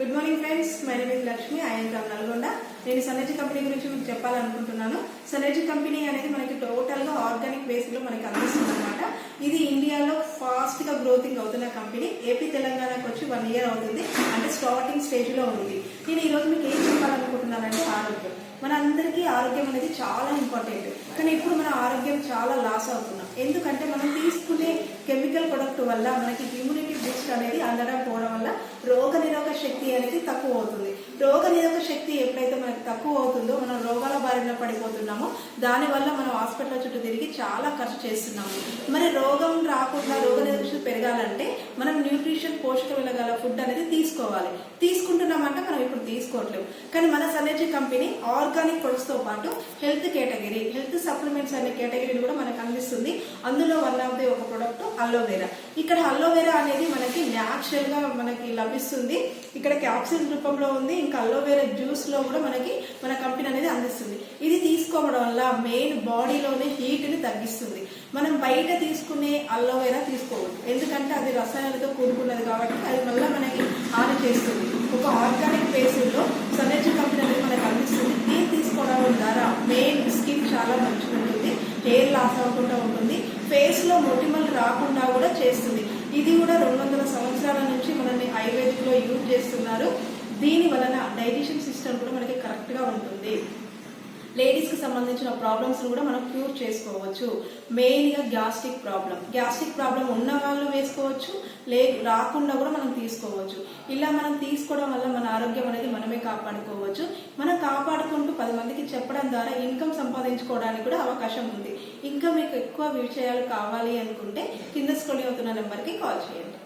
Good morning friends my name is Lakshmi IN from Nalgonda నేను సనర్జీ company గురించి మీకు చెప్పాలనుకుంటున్నాను. సనర్జీ కంపెనీ అనేది మనకి టోటల్గా ఆర్గానిక్ బేస్లో మనకి అందిస్తుంది అనమాట ఇది ఇండియాలో ఫాస్ట్గా గ్రోతింగ్ అవుతున్న కంపెనీ ఏపీ తెలంగాణకు వచ్చి వన్ ఇయర్ అవుతుంది. అంటే స్టార్టింగ్ స్టేజ్లో ఉంది. నేను ఈ రోజు మీకు ఏం చెప్పాలనుకుంటున్నానంటే ఆరోగ్యం. మన అందరికీ ఆరోగ్యం అనేది చాలా ఇంపార్టెంట్ కానీ ఇప్పుడు మన ఆరోగ్యం చాలా లాస్ అవుతున్నాం. ఎందుకంటే మనం తీసుకునే కెమికల్ ప్రొడక్ట్ వల్ల మనకి ఇమ్యూనిటీ బూస్ట్ అనేది అందడం పోవడం వల్ల అనేది తక్కువ అవుతుంది. రోగ నిరోధక శక్తి ఎప్పుడైతే మనకి తక్కువ అవుతుందో మనం రోగాల బారిన పడిపోతున్నామో దానివల్ల మనం హాస్పిటల్ చుట్టూ తిరిగి చాలా ఖర్చు చేస్తున్నాము. మరి రోగం రాకుండా రోగ నిరోధక శక్తి పెరగాలంటే మనం న్యూట్రిషన్ పోషక విలువగల ఫుడ్ అనేది తీసుకోవాలి. తీసుకుంటున్నామంటే మనం ఇప్పుడు తీసుకోవట్లేము. కానీ మన సనర్జీ కంపెనీ ఆర్గానిక్ ప్రొడక్ట్స్తో పాటు హెల్త్ కేటగిరీ హెల్త్ సప్లిమెంట్స్ అనే కేటగిరీని కూడా మనకు అందిస్తుంది. అందులో వన్ ఆఫ్ ది ఒక ప్రొడక్ట్ అలోవెరా. ఇక్కడ అలోవెరా అనేది మనకి న్యాచురల్గా మనకి లభిస్తుంది. ఇక్కడ క్యాప్సిల్ రూపంలో ఉంది. ఇంకా అలోవెరా జ్యూస్లో కూడా మనకి మన కంపెనీ అనేది అందిస్తుంది. ఇది తీసుకోవడం వల్ల మెయిన్ బాడీలోనే హీట్ని తగ్గిస్తుంది. మనం బయట తీసుకునే అలోవెరా తీసుకోవద్దు. ఎందుకంటే అది రసాయనాలతో కూడుకున్నది కాబట్టి అది మళ్ళీ మనకి హాని చేస్తుంది. ఒక ఆర్గానిక్ బేసిల్లో సనర్జీ కంపెనీ అనేది మనకు అందిస్తుంది. దీన్ని తీసుకోవడం ద్వారా మెయిన్ స్కిన్ చాలా మంచిది. హెయిర్ లాస్ అవ్వకుండా ఉంటుంది. ఫేస్లో మొటిమలు రాకుండా కూడా చేస్తుంది. ఇది కూడా రెండు వందల సంవత్సరాల నుంచి మనల్ని ఆయుర్వేదిక్లో యూజ్ చేస్తున్నారు. దీని వలన డైజెషన్ సిస్టమ్ కూడా మనకి కరెక్ట్గా ఉంటుంది. లేడీస్కి సంబంధించిన ప్రాబ్లమ్స్ కూడా మనం క్యూర్ చేసుకోవచ్చు. మెయిన్గా గ్యాస్ట్రిక్ ప్రాబ్లం గ్యాస్ట్రిక్ ప్రాబ్లం ఉన్న వాళ్ళు వేసుకోవచ్చు లే రాకుండా కూడా మనం తీసుకోవచ్చు. ఇలా మనం తీసుకోవడం వల్ల మన ఆరోగ్యం అనేది మనమే కాపాడుకోవచ్చు. మనం కాపాడుకుంటూ పది మందికి చెప్పడం ద్వారా ఇన్కమ్ సంపాదించుకోవడానికి కూడా అవకాశం ఉంది. ఇంకా మీకు ఎక్కువ విషయాలు కావాలి అనుకుంటే కింద స్క్రోల్ అవుతున్న నెంబర్కి కాల్ చేయండి.